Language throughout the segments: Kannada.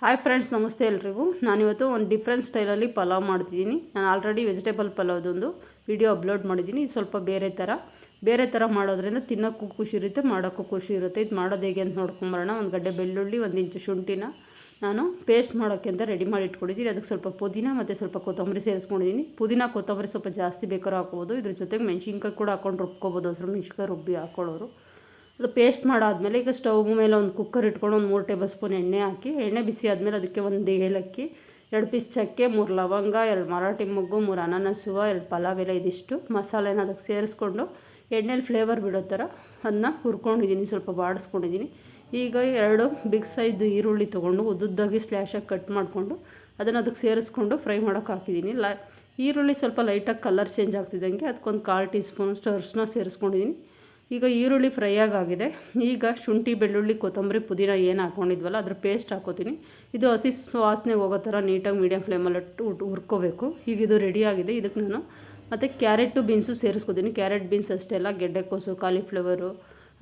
ಹಾಯ್ ಫ್ರೆಂಡ್ಸ್ ನಮಸ್ತೆ ಎಲ್ರಿಗೂ. ನಾನಿವತ್ತು ಒಂದು ಡಿಫ್ರೆಂಟ್ ಸ್ಟೈಲಲ್ಲಿ ಪಲಾವ್ ಮಾಡ್ತಿದ್ದೀನಿ. ನಾನು ಆಲ್ರೆಡಿ ವೆಜಿಟೇಬಲ್ ಪಲಾವ್ದೊಂದು ವಿಡಿಯೋ ಅಪ್ಲೋಡ್ ಮಾಡಿದ್ದೀನಿ. ಸ್ವಲ್ಪ ಬೇರೆ ಥರ ಬೇರೆ ಥರ ಮಾಡೋದ್ರಿಂದ ತಿನ್ನೋಕ್ಕೂ ಖುಷಿ ಇರುತ್ತೆ, ಮಾಡೋಕ್ಕೂ ಖುಷಿ ಇರುತ್ತೆ. ಇದು ಮಾಡೋದು ಹೇಗೆ ಅಂತ ನೋಡ್ಕೊಂಬರೋಣ ಒಂದು ಗಡ್ಡೆ ಬೆಳ್ಳುಳ್ಳಿ, ಒಂದು ಇಂಚು ಶುಂಠಿನ ನಾನು ಪೇಸ್ಟ್ ಮಾಡೋಕ್ಕೆ ಅಂತ ರೆಡಿ ಮಾಡಿ ಇಟ್ಕೊಂಡಿದ್ದೀನಿ. ಅದಕ್ಕೆ ಸ್ವಲ್ಪ ಪುದೀನ ಮತ್ತು ಸ್ವಲ್ಪ ಕೊತ್ತಂಬರಿ ಸೇರಿಸ್ಕೊಂಡಿದ್ದೀನಿ. ಪುದೀನ, ಕೊತ್ತಂಬರಿ ಸ್ವಲ್ಪ ಜಾಸ್ತಿ ಬೇಕಾದ್ರೂ ಹಾಕ್ಬೋದು. ಇದ್ರ ಜೊತೆಗೆ ಮೆಣಸಿನ್ಕಾಯಿ ಕೂಡ ಹಾಕ್ಕೊಂಡು ರುಬ್ಕೋಬೋದು. ಅದ್ರ ಮೆಣಸಿನ್ಕಾಯಿ ರುಬ್ಬಿ ಹಾಕೊಳ್ಳೋರು. ಅದು ಪೇಸ್ಟ್ ಮಾಡಾದಮೇಲೆ ಈಗ ಸ್ಟವ್ ಮೇಲೆ ಒಂದು ಕುಕ್ಕರ್ ಇಟ್ಕೊಂಡು ಒಂದು ಮೂರು ಟೇಬಲ್ ಸ್ಪೂನ್ ಎಣ್ಣೆ ಹಾಕಿ, ಎಣ್ಣೆ ಬಿಸಿ ಆದಮೇಲೆ ಅದಕ್ಕೆ ಒಂದು ಏಲಕ್ಕಿ, ಎರಡು ಪೀಸ್ ಚಕ್ಕೆ, ಮೂರು ಲವಂಗ, ಎರಡು ಮರಾಠಿ ಮೊಗ್ಗು, ಮೂರು ಅನಾನಸುವ ಎರಡು ಪಲಾವ್ ಎಲೆ ಇದಿಷ್ಟು ಮಸಾಲೆನ ಅದಕ್ಕೆ ಸೇರಿಸ್ಕೊಂಡು ಎಣ್ಣೆಲಿ ಫ್ಲೇವರ್ ಬಿಡೋ ಥರ ಅದನ್ನ ಹುರ್ಕೊಂಡಿದ್ದೀನಿ, ಸ್ವಲ್ಪ ಬಾಡಿಸ್ಕೊಂಡಿದ್ದೀನಿ. ಈಗ ಎರಡು ಬಿಗ್ ಸೈಜ್ ಈರುಳ್ಳಿ ತೊಗೊಂಡು ಉದ್ದುದ್ದಾಗಿ ಸ್ಲ್ಯಾಶಾಗಿ ಕಟ್ ಮಾಡಿಕೊಂಡು ಅದನ್ನು ಅದಕ್ಕೆ ಸೇರಿಸ್ಕೊಂಡು ಫ್ರೈ ಮಾಡೋಕೆ ಹಾಕಿದ್ದೀನಿ. ಲ ಈರುಳ್ಳಿ ಸ್ವಲ್ಪ ಲೈಟಾಗಿ ಕಲರ್ ಚೇಂಜ್ ಆಗ್ತಿದ್ದಂಗೆ ಅದಕ್ಕೊಂದು ಕಾಲು ಟೀ ಸ್ಪೂನ್ ಅರಿಶಿನ ಸೇರಿಸ್ಕೊಂಡಿದ್ದೀನಿ. ಈಗ ಈರುಳ್ಳಿ ಫ್ರೈ ಆಗಿದೆ ಈಗ ಶುಂಠಿ, ಬೆಳ್ಳುಳ್ಳಿ, ಕೊತ್ತಂಬರಿ, ಪುದೀನ ಏನು ಹಾಕ್ಕೊಂಡಿದ್ವಲ್ಲ ಅದ್ರ ಪೇಸ್ಟ್ ಹಾಕೋತೀನಿ. ಇದು ಹಸಿ ಸುವಾಸನೆ ಹೋಗೋ ಥರ ನೀಟಾಗಿ ಮೀಡಿಯಮ್ ಫ್ಲೇಮಲ್ಲಿ ಹುರ್ಕೋಬೇಕು. ಈಗ ಇದು ರೆಡಿಯಾಗಿದೆ ಇದಕ್ಕೆ ನಾನು ಮತ್ತು ಕ್ಯಾರೆಟು ಬೀನ್ಸು ಸೇರಿಸ್ಕೋತೀನಿ. ಕ್ಯಾರೆಟ್ ಬೀನ್ಸ್ ಅಷ್ಟೆಲ್ಲ ಗೆಡ್ಡೆಕೋಸು ಕಾಲಿಫ್ಲವರು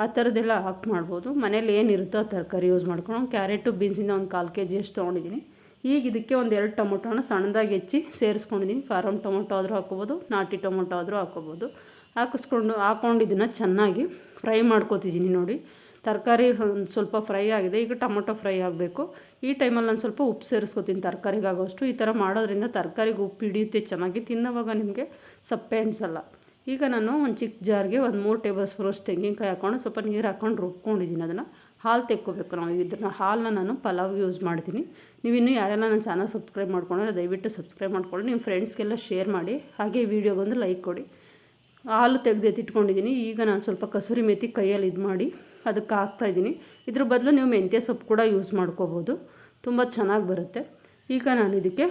ಆ ಥರದ್ದೆಲ್ಲ ಹಾಕಿ ಮಾಡ್ಬೋದು. ಮನೇಲಿ ಏನಿರುತ್ತೋ ಆ ತರಕಾರಿ ಯೂಸ್ ಮಾಡ್ಕೊಂಡು ಕ್ಯಾರೆಟು ಬೀನ್ಸಿಂದ ಒಂದು ಕಾಲು ಕೆ ಜಿ ಅಷ್ಟು ತೊಗೊಂಡಿದ್ದೀನಿ. ಈಗ ಇದಕ್ಕೆ ಒಂದು ಎರಡು ಟೊಮೊಟೊನ ಸಣ್ಣದಾಗಿ ಹೆಚ್ಚಿ ಸೇರಿಸ್ಕೊಂಡಿದ್ದೀನಿ. ಫಾರಮ್ ಟೊಮೊಟೊ ಆದರೂ ಹಾಕೋಬೋದು ನಾಟಿ ಟೊಮೊಟೊ ಆದರೂ ಹಾಕೋಬೋದು ಹಾಕಿಸ್ಕೊಂಡು ಹಾಕ್ಕೊಂಡು ಚೆನ್ನಾಗಿ ಫ್ರೈ ಮಾಡ್ಕೋತಿದ್ದೀನಿ ನೋಡಿ. ತರಕಾರಿ ಒಂದು ಸ್ವಲ್ಪ ಫ್ರೈ ಆಗಿದೆ. ಈಗ ಟೊಮೊಟೊ ಫ್ರೈ ಆಗಬೇಕು. ಈ ಟೈಮಲ್ಲಿ ನಾನು ಸ್ವಲ್ಪ ಉಪ್ಪು ಸೇರಿಸ್ಕೊತೀನಿ ತರಕಾರಿಗಾಗೋಷ್ಟು. ಈ ಥರ ಮಾಡೋದ್ರಿಂದ ತರಕಾರಿಗೆ ಉಪ್ಪು ಹಿಡಿಯುತ್ತೆ, ಚೆನ್ನಾಗಿ ತಿನ್ನೋವಾಗ ನಿಮಗೆ ಸಪ್ಪೆ ಅನಿಸಲ್ಲ. ಈಗ ನಾನು ಒಂದು ಚಿಕ್ಕ ಜಾರ್ಗೆ ಒಂದು ಮೂರು ಟೇಬಲ್ ಸ್ಪೂನಷ್ಟು ತೆಂಗಿನಕಾಯಿ ಹಾಕ್ಕೊಂಡು ಸ್ವಲ್ಪ ನೀರು ಹಾಕ್ಕೊಂಡು ರುಬ್ಕೊಂಡಿದ್ದೀನಿ ಅದನ್ನು. ಹಾಲು ತೆಕ್ಕೋಬೇಕು ನಾವು. ಇದನ್ನು ಹಾಲನ್ನ ನಾನು ಪಲಾವ್ ಯೂಸ್ ಮಾಡ್ತೀನಿ. ನೀವು ಇನ್ನೂ ಯಾರೆಲ್ಲ ನನ್ನ ಚಾನಲ್ ಸಬ್ಸ್ಕ್ರೈಬ್ ಮಾಡ್ಕೊಂಡ್ರೆ ದಯವಿಟ್ಟು ಸಬ್ಸ್ಕ್ರೈಬ್ ಮಾಡ್ಕೊಂಡು ನಿಮ್ಮ ಫ್ರೆಂಡ್ಸ್ಗೆಲ್ಲ ಶೇರ್ ಮಾಡಿ. ಹಾಗೆ ವೀಡಿಯೋಗೊಂದು ಲೈಕ್ ಕೊಡಿ. ಹಾಲು ತೆಗೆದು ಈಗ ನಾನು ಸ್ವಲ್ಪ ಕಸೂರಿ ಮೆಥಿ ಕೈಯಲ್ಲಿ ಇದು ಮಾಡಿ ಅದಕ್ಕೆ ಹಾಕ್ತಾಯಿದ್ದೀನಿ ಇದ್ರ ಬದಲು ನೀವು ಮೆಂತ್ಯ ಸೊಪ್ಪು ಕೂಡ ಯೂಸ್ ಮಾಡ್ಕೋಬೋದು. ತುಂಬ ಚೆನ್ನಾಗಿ ಬರುತ್ತೆ. ಈಗ ನಾನು ಇದಕ್ಕೆ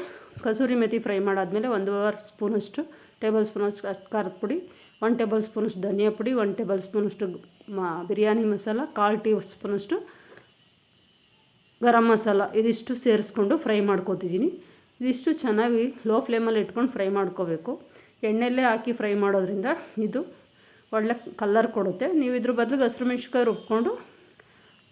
ಕಸೂರಿ ಮೆಥಿ ಫ್ರೈ ಮಾಡಾದಮೇಲೆ ಒಂದೂವರೆ ಸ್ಪೂನಷ್ಟು ಟೇಬಲ್ ಸ್ಪೂನಷ್ಟು ಖಾರದ ಪುಡಿ ಒನ್ ಟೇಬಲ್ ಸ್ಪೂನಷ್ಟು ಧನಿಯಾ ಪುಡಿ ಒನ್ ಟೇಬಲ್ ಸ್ಪೂನಷ್ಟು ಮಾ, ಬಿರಿಯಾನಿ ಮಸಾಲ, ಕಾಲು ಟೀ ಸ್ಪೂನಷ್ಟು ಗರಂ ಮಸಾಲ ಇದಿಷ್ಟು ಸೇರಿಸ್ಕೊಂಡು ಫ್ರೈ ಮಾಡ್ಕೋತಿದ್ದೀನಿ. ಇದಿಷ್ಟು ಚೆನ್ನಾಗಿ ಲೋ ಫ್ಲೇಮಲ್ಲಿ ಇಟ್ಕೊಂಡು ಫ್ರೈ ಮಾಡ್ಕೋಬೇಕು. ಎಣ್ಣೆಲ್ಲೇ ಹಾಕಿ ಫ್ರೈ ಮಾಡೋದ್ರಿಂದ ಇದು ಒಳ್ಳೆ ಕಲ್ಲರ್ ಕೊಡುತ್ತೆ. ನೀವು ಇದ್ರ ಬದಲಿಗೆ ಹಸಿರು ಮೆಣ್ಸಿನ್ಕಾಯಿ ರುಬ್ಕೊಂಡು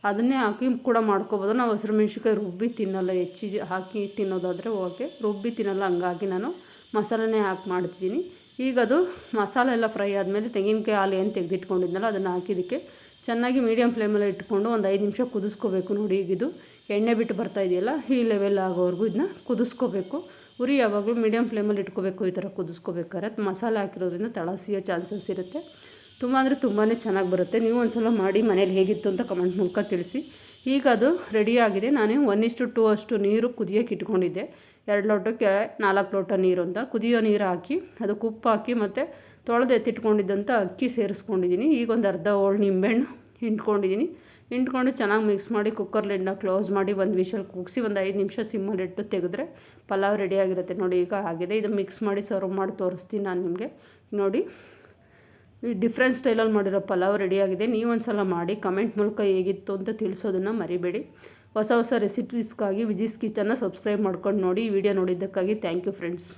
ಅದನ್ನೇ ಹಾಕಿ ಕೂಡ ಮಾಡ್ಕೋಬೋದು. ನಾವು ಹಸಿರು ಮೆಣ್ಸಿನ್ಕಾಯಿ ರುಬ್ಬಿ ತಿನ್ನಲ್ಲ, ಹೆಚ್ಚಿ ಹಾಕಿ ತಿನ್ನೋದಾದರೆ ಓಕೆ. ರುಬ್ಬಿ ತಿನ್ನಲ್ಲ, ಹಂಗಾಗಿ ನಾನು ಮಸಾಲೆನೇ ಹಾಕಿ ಮಾಡ್ತಿದ್ದೀನಿ. ಈಗ ಅದು ಮಸಾಲೆ ಎಲ್ಲ ಫ್ರೈ ಆದಮೇಲೆ ತೆಂಗಿನಕಾಯಿ ಹಾಲು ಏನು ತೆಗೆದಿಟ್ಕೊಂಡಿದ್ನಲ್ಲ ಅದನ್ನು ಹಾಕಿದ್ದಕ್ಕೆ ಚೆನ್ನಾಗಿ ಮೀಡಿಯಮ್ ಫ್ಲೇಮಲ್ಲಿ ಇಟ್ಕೊಂಡು ಒಂದು ಐದು ನಿಮಿಷ ಕುದಿಸ್ಕೋಬೇಕು ನೋಡಿ ಈಗಿದು. ಎಣ್ಣೆ ಬಿಟ್ಟು ಬರ್ತಾ ಇದೆಯಲ್ಲ ಈ ಲೆವೆಲ್ ಆಗೋವರೆಗೂ ಇದನ್ನ ಕುದಿಸ್ಕೋಬೇಕು. ಉರಿ ಯಾವಾಗಲೂ ಮೀಡಿಯಮ್ ಫ್ಲೇಮಲ್ಲಿ ಇಟ್ಕೋಬೇಕು, ಈ ಥರ ಕುದಿಸ್ಕೋಬೇಕಾದ್ರೆ. ಮಸಾಲೆ ಹಾಕಿರೋದ್ರಿಂದ ತಳಸಿಯೋ ಚಾನ್ಸಸ್ ಇರುತ್ತೆ. ತುಂಬ ಅಂದರೆ ತುಂಬಾ ಚೆನ್ನಾಗಿ ಬರುತ್ತೆ. ನೀವು ಒಂದು ಸಲ ಮಾಡಿ ಮನೇಲಿ ಹೇಗಿತ್ತು ಅಂತ ಕಮೆಂಟ್ ಮೂಲಕ ತಿಳಿಸಿ. ಈಗ ಅದು ರೆಡಿಯಾಗಿದೆ ನಾನು ಒನ್ ಇಷ್ಟು ಟೂ ಅಷ್ಟು ನೀರು ಕುದಿಯೋಕೆ ಇಟ್ಕೊಂಡಿದ್ದೆ. ಎರಡು ಲೋಟಕ್ಕೆ ನಾಲ್ಕು ಲೋಟ ನೀರು ಅಂತ. ಕುದಿಯೋ ನೀರು ಹಾಕಿ, ಅದಕ್ಕೆ ಉಪ್ಪು ಹಾಕಿ ಮತ್ತು ತೊಳೆದು ಎತ್ತಿಟ್ಕೊಂಡಿದ್ದಂಥ ಅಕ್ಕಿ ಸೇರಿಸ್ಕೊಂಡಿದ್ದೀನಿ. ಈಗ ಒಂದು ಅರ್ಧ ಹೋಳು ನಿಂಬೆಹಣ್ಣು ಹಿಂಡ್ಕೊಂಡಿದ್ದೀನಿ. ಹಿಂಡ್ಕೊಂಡು ಚೆನ್ನಾಗಿ ಮಿಕ್ಸ್ ಮಾಡಿ ಕುಕ್ಕರ್ ಲೆಡ್ನ ಕ್ಲೋಸ್ ಮಾಡಿ ಒಂದು ವಿಷಲ್ ಕೂಗಿಸಿ ಒಂದು ಐದು ನಿಮಿಷ ಸಿಮ್ಮಲ್ಲಿಟ್ಟು ತೆಗೆದ್ರೆ ಪಲಾವ್ ರೆಡಿಯಾಗಿರುತ್ತೆ ನೋಡಿ ಈಗ ಆಗಿದೆ. ಇದು ಮಿಕ್ಸ್ ಮಾಡಿ ಸರ್ವ್ ಮಾಡಿ ತೋರಿಸ್ತೀನಿ ನಾನು ನಿಮಗೆ. ನೋಡಿ, ಈ ಡಿಫ್ರೆಂಟ್ ಸ್ಟೈಲಲ್ಲಿ ಮಾಡಿರೋ ಪಲಾವ್ ರೆಡಿಯಾಗಿದೆ ನೀವು ಒಂದು ಸಲ ಮಾಡಿ ಕಮೆಂಟ್ ಮೂಲಕ ಹೇಗಿತ್ತು ಅಂತ ತಿಳಿಸೋದನ್ನು ಮರಿಬೇಡಿ. ಹೊಸ ಹೊಸ ರೆಸಿಪೀಸ್ಗಾಗಿ ವಿಜಿಸ್ ಕಿಚನ್ನ ಸಬ್ಸ್ಕ್ರೈಬ್ ಮಾಡ್ಕೊಂಡು ನೋಡಿ. ಈ ವಿಡಿಯೋ ನೋಡಿದ್ದಕ್ಕಾಗಿ ಥ್ಯಾಂಕ್ ಯು ಫ್ರೆಂಡ್ಸ್